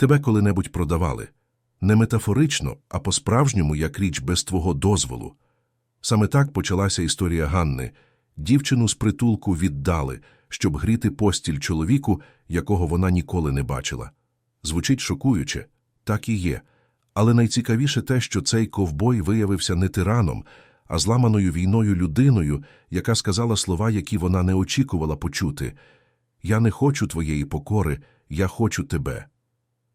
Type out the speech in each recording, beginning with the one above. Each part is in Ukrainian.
Тебе коли-небудь продавали. Не метафорично, а по-справжньому, як річ без твого дозволу. Саме так почалася історія Ганни. Дівчину з притулку віддали, щоб гріти постіль чоловіку, якого вона ніколи не бачила. Звучить шокуюче, так і є. Але найцікавіше те, що цей ковбой виявився не тираном, а зламаною війною людиною, яка сказала слова, які вона не очікувала почути. «Я не хочу твоєї покори, я хочу тебе».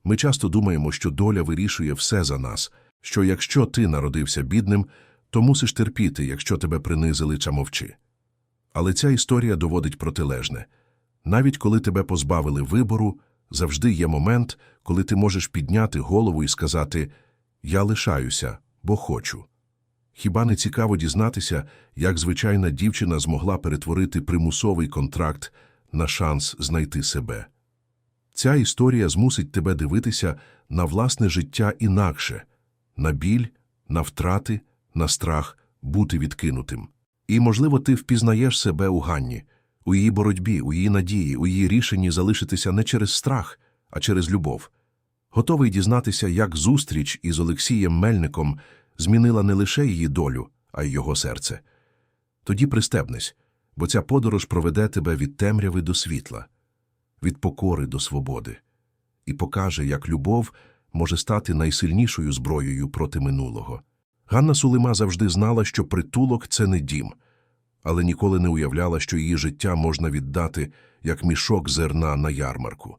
Ми часто думаємо, що доля вирішує все за нас, що якщо ти народився бідним, то мусиш терпіти, якщо тебе принизили чи мовчи. Але ця історія доводить протилежне. Навіть коли тебе позбавили вибору, завжди є момент, коли ти можеш підняти голову і сказати «Я лишаюся, бо хочу». Хіба не цікаво дізнатися, як звичайна дівчина змогла перетворити примусовий контракт на шанс знайти себе? Ця історія змусить тебе дивитися на власне життя інакше – на біль, на втрати, на страх бути відкинутим. І, можливо, ти впізнаєш себе у Ганні, у її боротьбі, у її надії, у її рішенні залишитися не через страх, а через любов. Готовий дізнатися, як зустріч із Олексієм Мельником змінила не лише її долю, а й його серце. Тоді пристебнись, бо ця подорож проведе тебе від темряви до світла, від покори до свободи, і покаже, як любов може стати найсильнішою зброєю проти минулого. Ганна Сулима завжди знала, що притулок це не дім, але ніколи не уявляла, що її життя можна віддати як мішок зерна на ярмарку.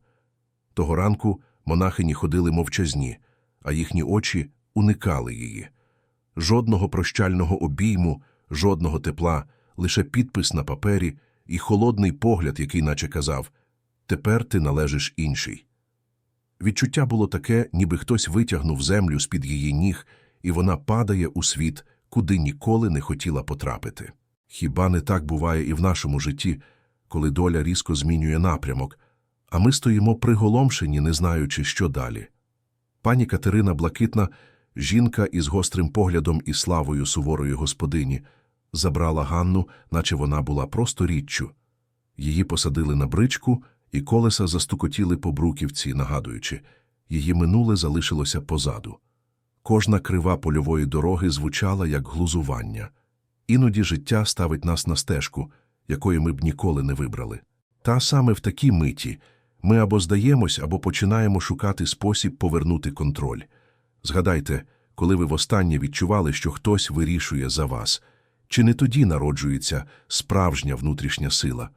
Того ранку монахині ходили мовчазні, а їхні очі уникали її. Жодного прощального обійму, жодного тепла, лише підпис на папері і холодний погляд, який наче казав «Тепер ти належиш іншій». Відчуття було таке, ніби хтось витягнув землю з-під її ніг, і вона падає у світ, куди ніколи не хотіла потрапити. Хіба не так буває і в нашому житті, коли доля різко змінює напрямок, а ми стоїмо приголомшені, не знаючи, що далі. Пані Катерина Блакитна, жінка із гострим поглядом і славою суворої господині, забрала Ганну, наче вона була просто річчю. Її посадили на бричку, і колеса застукотіли по бруківці, нагадуючи, її минуле залишилося позаду. Кожна крива польової дороги звучала як глузування. Іноді життя ставить нас на стежку, якої ми б ніколи не вибрали. Та саме в такій миті ми або здаємось, або починаємо шукати спосіб повернути контроль. Згадайте, коли ви востаннє відчували, що хтось вирішує за вас, чи не тоді народжується справжня внутрішня сила?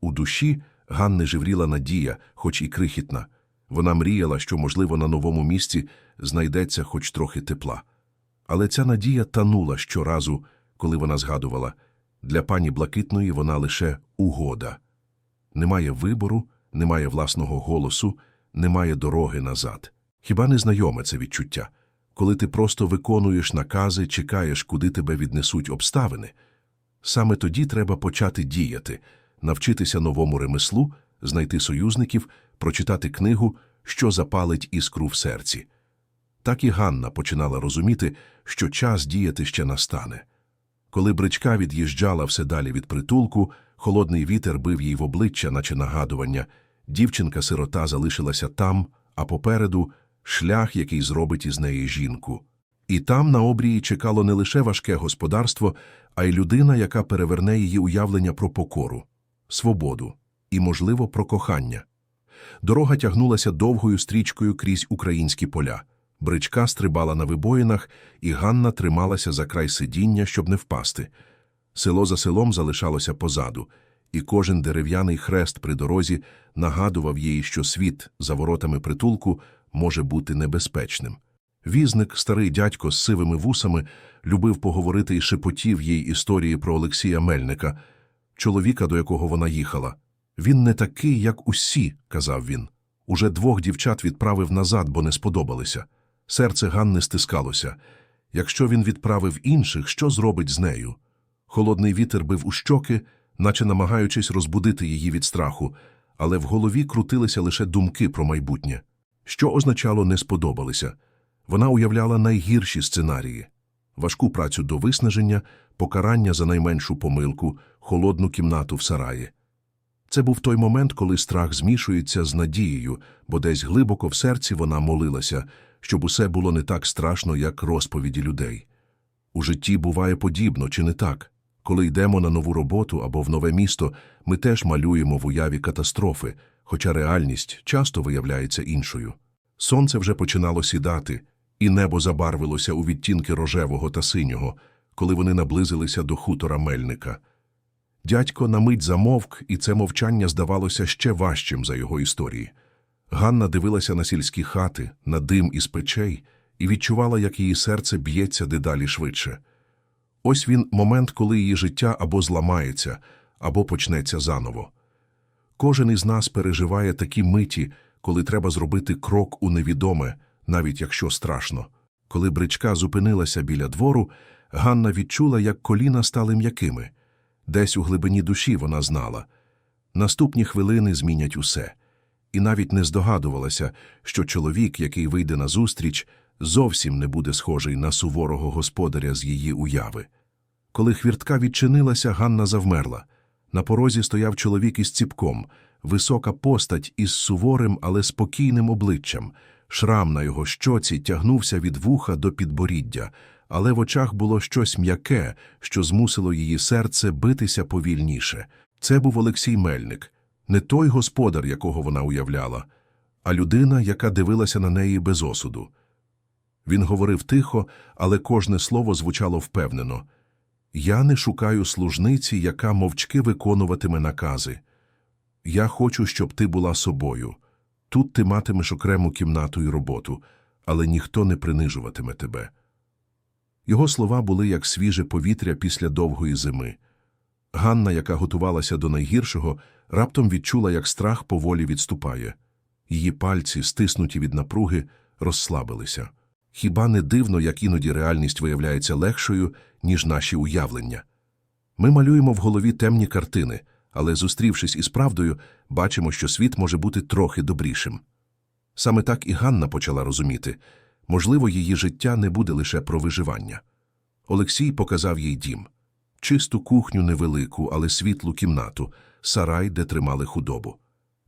У душі Ганни живріла надія, хоч і крихітна. Вона мріяла, що, можливо, на новому місці знайдеться хоч трохи тепла. Але ця надія танула щоразу, коли вона згадувала для пані Блакитної вона лише угода. Немає вибору, немає власного голосу, немає дороги назад. Хіба не знайоме це відчуття? Коли ти просто виконуєш накази, чекаєш, куди тебе віднесуть обставини. Саме тоді треба почати діяти, навчитися новому ремеслу, знайти союзників, прочитати книгу, що запалить іскру в серці. Так і Ганна починала розуміти, що час діяти ще настане. Коли бричка від'їжджала все далі від притулку, холодний вітер бив їй в обличчя, наче нагадування. Дівчинка-сирота залишилася там, а попереду шлях, який зробить із неї жінку. І там на обрії чекало не лише важке господарство, а й людина, яка переверне її уявлення про покору, свободу і, можливо, про кохання. Дорога тягнулася довгою стрічкою крізь українські поля. Бричка стрибала на вибоїнах, і Ганна трималася за край сидіння, щоб не впасти. Село за селом залишалося позаду, і кожен дерев'яний хрест при дорозі нагадував їй, що світ за воротами притулку може бути небезпечним. Візник, старий дядько з сивими вусами, любив поговорити і шепотів їй історії про Олексія Мельника, чоловіка, до якого вона їхала. Він не такий, як усі, казав він. Уже двох дівчат відправив назад, бо не сподобалися. Серце Ганни стискалося. Якщо він відправив інших, що зробить з нею? Холодний вітер бив у щоки, наче намагаючись розбудити її від страху, але в голові крутилися лише думки про майбутнє. Що означало не сподобалися? Вона уявляла найгірші сценарії важку працю до виснаження, покарання за найменшу помилку, холодну кімнату в сараї. Це був той момент, коли страх змішується з надією, бо десь глибоко в серці вона молилася, щоб усе було не так страшно, як розповіді людей. У житті буває подібно, чи не так? Коли йдемо на нову роботу або в нове місто, ми теж малюємо в уяві катастрофи, хоча реальність часто виявляється іншою. Сонце вже починало сідати, і небо забарвилося у відтінки рожевого та синього, коли вони наблизилися до хутора мельника. Дядько на мить замовк, і це мовчання здавалося ще важчим за його історії. Ганна дивилася на сільські хати, на дим із печей, і відчувала, як її серце б'ється дедалі швидше. Ось він момент, коли її життя або зламається, або почнеться заново. Кожен із нас переживає такі миті, коли треба зробити крок у невідоме, навіть якщо страшно. Коли бричка зупинилася біля двору, Ганна відчула, як коліна стали м'якими. Десь у глибині душі вона знала. Наступні хвилини змінять усе. І навіть не здогадувалася, що чоловік, який вийде назустріч, зовсім не буде схожий на суворого господаря з її уяви. Коли хвіртка відчинилася, Ганна завмерла. На порозі стояв чоловік із ціпком, висока постать із суворим, але спокійним обличчям. Шрам на його щоці тягнувся від вуха до підборіддя, але в очах було щось м'яке, що змусило її серце битися повільніше. Це був Олексій Мельник, не той господар, якого вона уявляла, а людина, яка дивилася на неї без осуду. Він говорив тихо, але кожне слово звучало впевнено. Я не шукаю служниці, яка мовчки виконуватиме накази. Я хочу, щоб ти була собою. Тут ти матимеш окрему кімнату і роботу, але ніхто не принижуватиме тебе. Його слова були як свіже повітря після довгої зими. Ганна, яка готувалася до найгіршого, раптом відчула, як страх поволі відступає. Її пальці, стиснуті від напруги, розслабилися. Хіба не дивно, як іноді реальність виявляється легшою, ніж наші уявлення? Ми малюємо в голові темні картини, але, зустрівшись із правдою, бачимо, що світ може бути трохи добрішим. Саме так і Ганна почала розуміти можливо, її життя не буде лише про виживання. Олексій показав їй дім чисту кухню невелику, але світлу кімнату, сарай, де тримали худобу.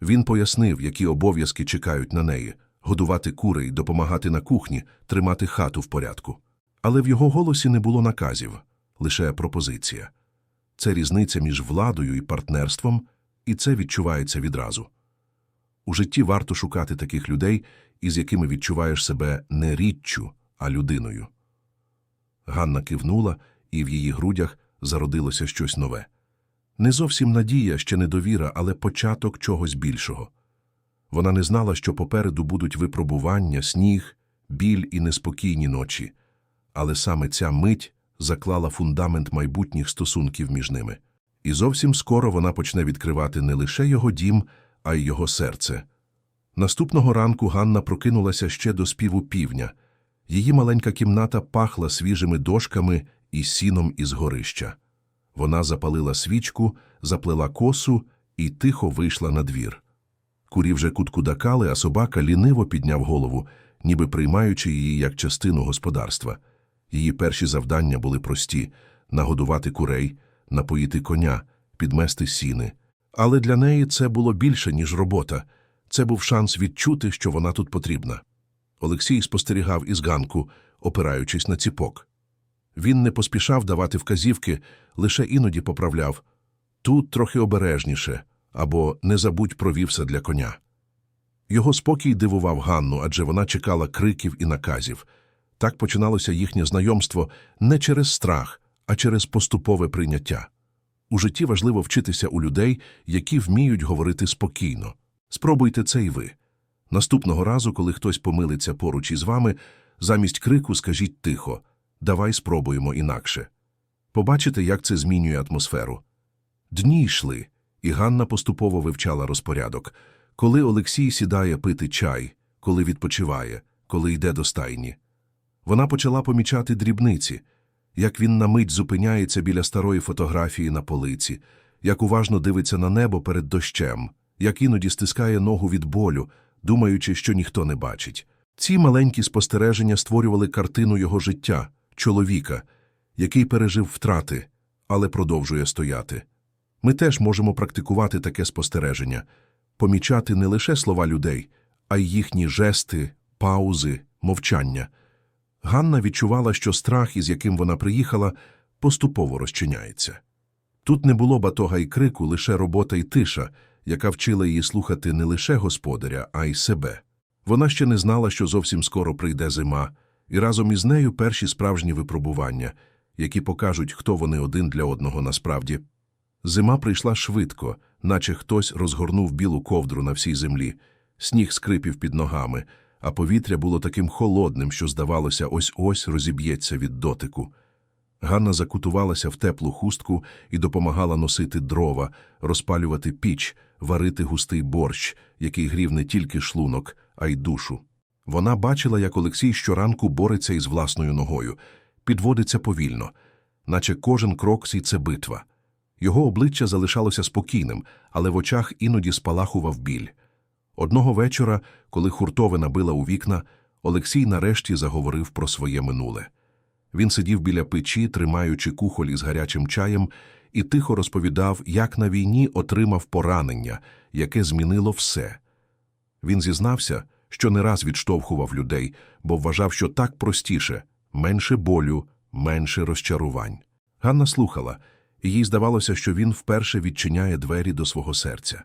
Він пояснив, які обов'язки чекають на неї годувати курей, допомагати на кухні, тримати хату в порядку. Але в його голосі не було наказів, лише пропозиція. Це різниця між владою і партнерством, і це відчувається відразу. У житті варто шукати таких людей, із якими відчуваєш себе не річчю, а людиною. Ганна кивнула, і в її грудях зародилося щось нове. Не зовсім надія, ще не довіра, але початок чогось більшого. Вона не знала, що попереду будуть випробування, сніг, біль і неспокійні ночі, але саме ця мить заклала фундамент майбутніх стосунків між ними. І зовсім скоро вона почне відкривати не лише його дім, а й його серце. Наступного ранку Ганна прокинулася ще до співу півня. Її маленька кімната пахла свіжими дошками і сіном із горища. Вона запалила свічку, заплела косу і тихо вийшла на двір. Курі вже куткудакали, а собака ліниво підняв голову, ніби приймаючи її як частину господарства. Її перші завдання були прості – нагодувати курей, напоїти коня, підмести сіни. Але для неї це було більше, ніж робота. Це був шанс відчути, що вона тут потрібна. Олексій спостерігав із ганку, опираючись на ціпок. Він не поспішав давати вказівки, лише іноді поправляв тут трохи обережніше або не забудь про вівса для коня. Його спокій дивував Ганну, адже вона чекала криків і наказів. Так починалося їхнє знайомство не через страх, а через поступове прийняття. У житті важливо вчитися у людей, які вміють говорити спокійно. Спробуйте це і ви. Наступного разу, коли хтось помилиться поруч із вами, замість крику скажіть тихо давай спробуємо інакше. Побачите, як це змінює атмосферу. Дні йшли, і Ганна поступово вивчала розпорядок. Коли Олексій сідає пити чай, коли відпочиває, коли йде до стайні. Вона почала помічати дрібниці, як він на мить зупиняється біля старої фотографії на полиці, як уважно дивиться на небо перед дощем, як іноді стискає ногу від болю, думаючи, що ніхто не бачить. Ці маленькі спостереження створювали картину його життя, чоловіка, який пережив втрати, але продовжує стояти. Ми теж можемо практикувати таке спостереження, помічати не лише слова людей, а й їхні жести, паузи, мовчання. Ганна відчувала, що страх, із яким вона приїхала, поступово розчиняється. Тут не було батога і крику, лише робота і тиша, яка вчила її слухати не лише господаря, а й себе. Вона ще не знала, що зовсім скоро прийде зима, і разом із нею перші справжні випробування, які покажуть, хто вони один для одного насправді. Зима прийшла швидко, наче хтось розгорнув білу ковдру на всій землі, сніг скрипів під ногами, а повітря було таким холодним, що, здавалося, ось-ось розіб'ється від дотику. Ганна закутувалася в теплу хустку і допомагала носити дрова, розпалювати піч, варити густий борщ, який грів не тільки шлунок, а й душу. Вона бачила, як Олексій щоранку бореться із власною ногою, підводиться повільно, наче кожен крок сій це битва. Його обличчя залишалося спокійним, але в очах іноді спалахував біль. Одного вечора, коли хуртовина била у вікна, Олексій нарешті заговорив про своє минуле. Він сидів біля печі, тримаючи кухоль із гарячим чаєм, і тихо розповідав, як на війні отримав поранення, яке змінило все. Він зізнався, що не раз відштовхував людей, бо вважав, що так простіше менше болю, менше розчарувань. Ганна слухала, і їй здавалося, що він вперше відчиняє двері до свого серця.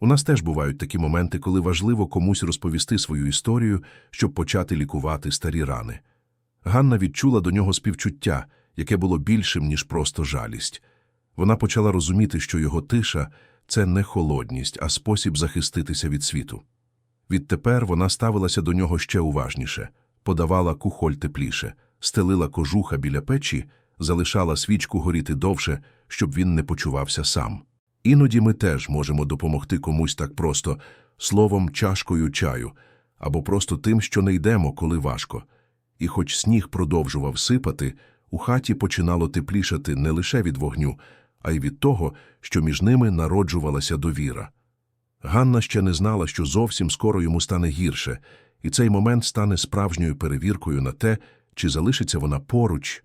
У нас теж бувають такі моменти, коли важливо комусь розповісти свою історію, щоб почати лікувати старі рани. Ганна відчула до нього співчуття, яке було більшим, ніж просто жалість. Вона почала розуміти, що його тиша це не холодність, а спосіб захиститися від світу. Відтепер вона ставилася до нього ще уважніше, подавала кухоль тепліше, стелила кожуха біля печі, залишала свічку горіти довше, щоб він не почувався сам. Іноді ми теж можемо допомогти комусь так просто словом, чашкою чаю, або просто тим, що не йдемо, коли важко. І хоч сніг продовжував сипати, у хаті починало теплішати не лише від вогню, а й від того, що між ними народжувалася довіра. Ганна ще не знала, що зовсім скоро йому стане гірше, і цей момент стане справжньою перевіркою на те, чи залишиться вона поруч.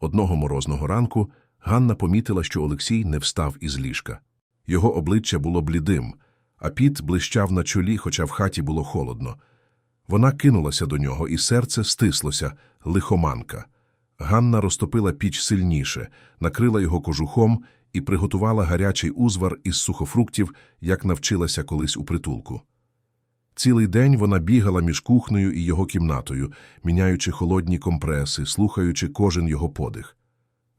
Одного морозного ранку Ганна помітила, що Олексій не встав із ліжка. Його обличчя було блідим, а піт блищав на чолі, хоча в хаті було холодно. Вона кинулася до нього, і серце стислося, лихоманка. Ганна розтопила піч сильніше, накрила його кожухом і приготувала гарячий узвар із сухофруктів, як навчилася колись у притулку. Цілий день вона бігала між кухнею і його кімнатою, міняючи холодні компреси, слухаючи кожен його подих.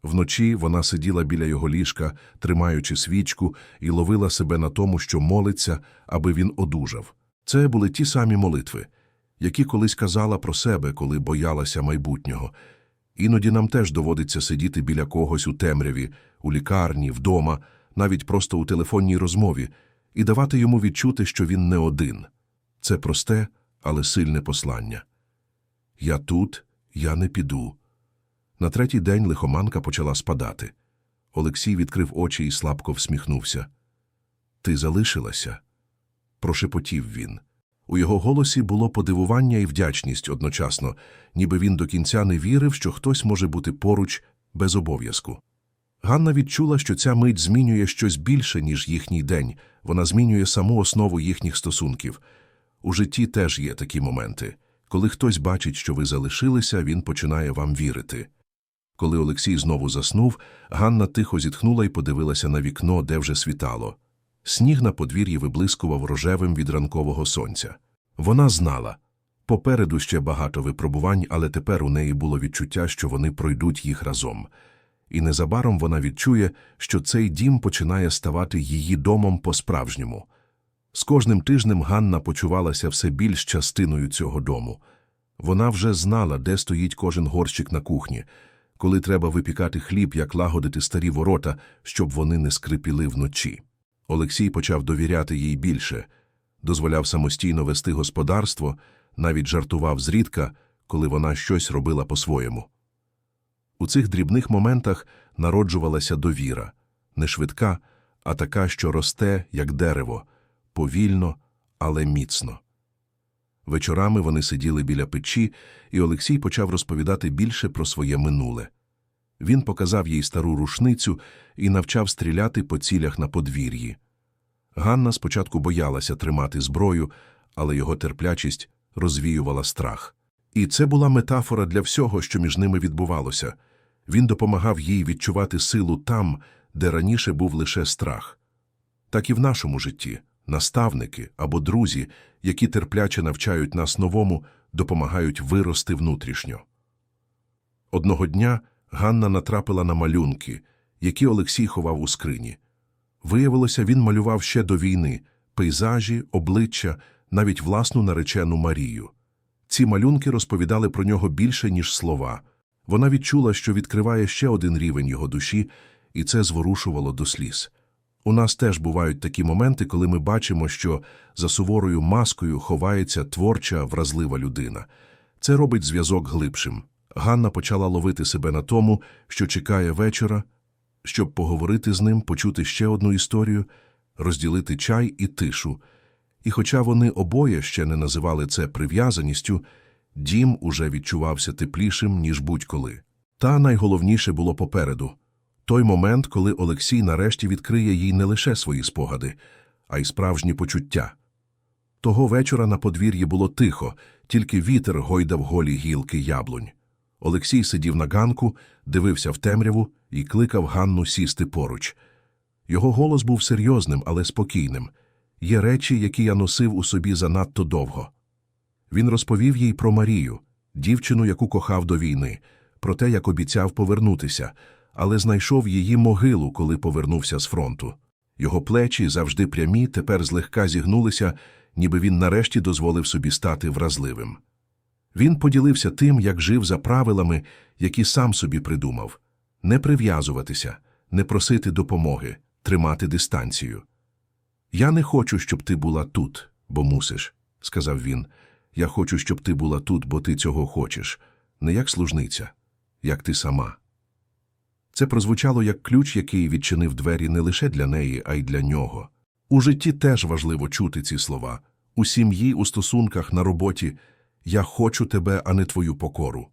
Вночі вона сиділа біля його ліжка, тримаючи свічку, і ловила себе на тому, що молиться, аби він одужав. Це були ті самі молитви, які колись казала про себе, коли боялася майбутнього. Іноді нам теж доводиться сидіти біля когось у темряві, у лікарні, вдома, навіть просто у телефонній розмові, і давати йому відчути, що він не один. Це просте, але сильне послання. Я тут, я не піду. На третій день лихоманка почала спадати. Олексій відкрив очі і слабко всміхнувся. Ти залишилася? прошепотів він. У його голосі було подивування і вдячність одночасно, ніби він до кінця не вірив, що хтось може бути поруч без обов'язку. Ганна відчула, що ця мить змінює щось більше, ніж їхній день, вона змінює саму основу їхніх стосунків. У житті теж є такі моменти. Коли хтось бачить, що ви залишилися, він починає вам вірити. Коли Олексій знову заснув, Ганна тихо зітхнула і подивилася на вікно, де вже світало. Сніг на подвір'ї виблискував рожевим від ранкового сонця. Вона знала. Попереду ще багато випробувань, але тепер у неї було відчуття, що вони пройдуть їх разом. І незабаром вона відчує, що цей дім починає ставати її домом по-справжньому. З кожним тижнем Ганна почувалася все більш частиною цього дому. Вона вже знала, де стоїть кожен горщик на кухні, коли треба випікати хліб, як лагодити старі ворота, щоб вони не скрипіли вночі. Олексій почав довіряти їй більше, дозволяв самостійно вести господарство, навіть жартував зрідка, коли вона щось робила по-своєму. У цих дрібних моментах народжувалася довіра, не швидка, а така, що росте, як дерево, повільно, але міцно. Вечорами вони сиділи біля печі, і Олексій почав розповідати більше про своє минуле. Він показав їй стару рушницю і навчав стріляти по цілях на подвір'ї. Ганна спочатку боялася тримати зброю, але його терплячість розвіювала страх. І це була метафора для всього, що між ними відбувалося. Він допомагав їй відчувати силу там, де раніше був лише страх. Так і в нашому житті наставники або друзі, які терпляче навчають нас новому, допомагають вирости внутрішньо. Одного дня Ганна натрапила на малюнки, які Олексій ховав у скрині. Виявилося, він малював ще до війни пейзажі, обличчя, навіть власну наречену Марію. Ці малюнки розповідали про нього більше, ніж слова. Вона відчула, що відкриває ще один рівень його душі, і це зворушувало до сліз. У нас теж бувають такі моменти, коли ми бачимо, що за суворою маскою ховається творча, вразлива людина. Це робить зв'язок глибшим. Ганна почала ловити себе на тому, що чекає вечора, щоб поговорити з ним, почути ще одну історію, розділити чай і тишу. І хоча вони обоє ще не називали це прив'язаністю, дім уже відчувався теплішим, ніж будь-коли. Та найголовніше було попереду той момент, коли Олексій нарешті відкриє їй не лише свої спогади, а й справжні почуття. Того вечора на подвір'ї було тихо, тільки вітер гойдав голі гілки яблунь. Олексій сидів на ганку, дивився в темряву і кликав Ганну сісти поруч. Його голос був серйозним, але спокійним. Є речі, які я носив у собі занадто довго. Він розповів їй про Марію, дівчину, яку кохав до війни, про те, як обіцяв повернутися, але знайшов її могилу, коли повернувся з фронту. Його плечі, завжди прямі, тепер злегка зігнулися, ніби він нарешті дозволив собі стати вразливим. Він поділився тим, як жив за правилами, які сам собі придумав не прив'язуватися, не просити допомоги, тримати дистанцію. Я не хочу, щоб ти була тут, бо мусиш, сказав він. Я хочу, щоб ти була тут, бо ти цього хочеш, не як служниця, як ти сама. Це прозвучало як ключ, який відчинив двері не лише для неї, а й для нього. У житті теж важливо чути ці слова. У сім'ї, у стосунках, на роботі Я хочу тебе, а не твою покору.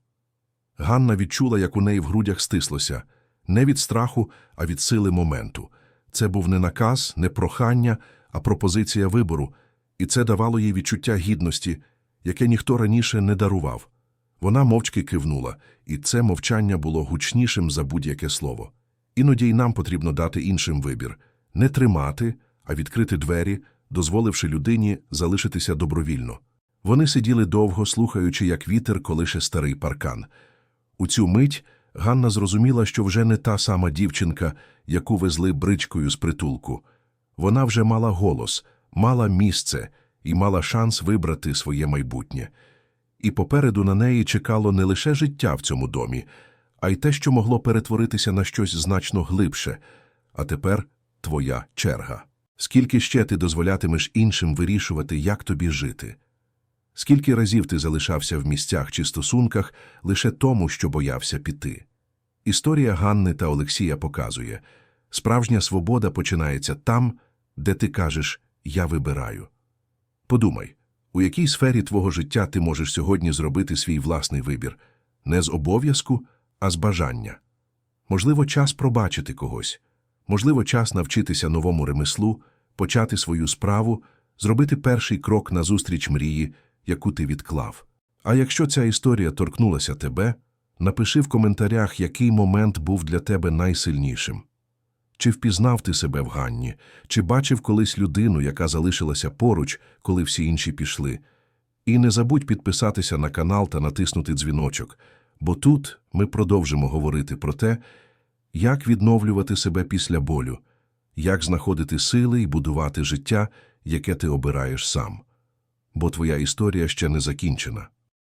Ганна відчула, як у неї в грудях стислося не від страху, а від сили моменту. Це був не наказ, не прохання, а пропозиція вибору, і це давало їй відчуття гідності, яке ніхто раніше не дарував. Вона мовчки кивнула, і це мовчання було гучнішим за будь-яке слово. Іноді й нам потрібно дати іншим вибір не тримати, а відкрити двері, дозволивши людині залишитися добровільно. Вони сиділи довго, слухаючи, як вітер колише старий паркан. У цю мить Ганна зрозуміла, що вже не та сама дівчинка, яку везли бричкою з притулку. Вона вже мала голос, мала місце і мала шанс вибрати своє майбутнє. І попереду на неї чекало не лише життя в цьому домі, а й те, що могло перетворитися на щось значно глибше. А тепер твоя черга. Скільки ще ти дозволятимеш іншим вирішувати, як тобі жити? Скільки разів ти залишався в місцях чи стосунках лише тому, що боявся піти? Історія Ганни та Олексія показує справжня свобода починається там, де ти кажеш Я вибираю. Подумай, у якій сфері твого життя ти можеш сьогодні зробити свій власний вибір не з обов'язку, а з бажання. Можливо, час пробачити когось, можливо, час навчитися новому ремеслу, почати свою справу, зробити перший крок назустріч мрії, яку ти відклав. А якщо ця історія торкнулася тебе, напиши в коментарях, який момент був для тебе найсильнішим. Чи впізнав ти себе в Ганні, чи бачив колись людину, яка залишилася поруч, коли всі інші пішли. І не забудь підписатися на канал та натиснути дзвіночок, бо тут ми продовжимо говорити про те, як відновлювати себе після болю, як знаходити сили і будувати життя, яке ти обираєш сам. Бо твоя історія ще не закінчена.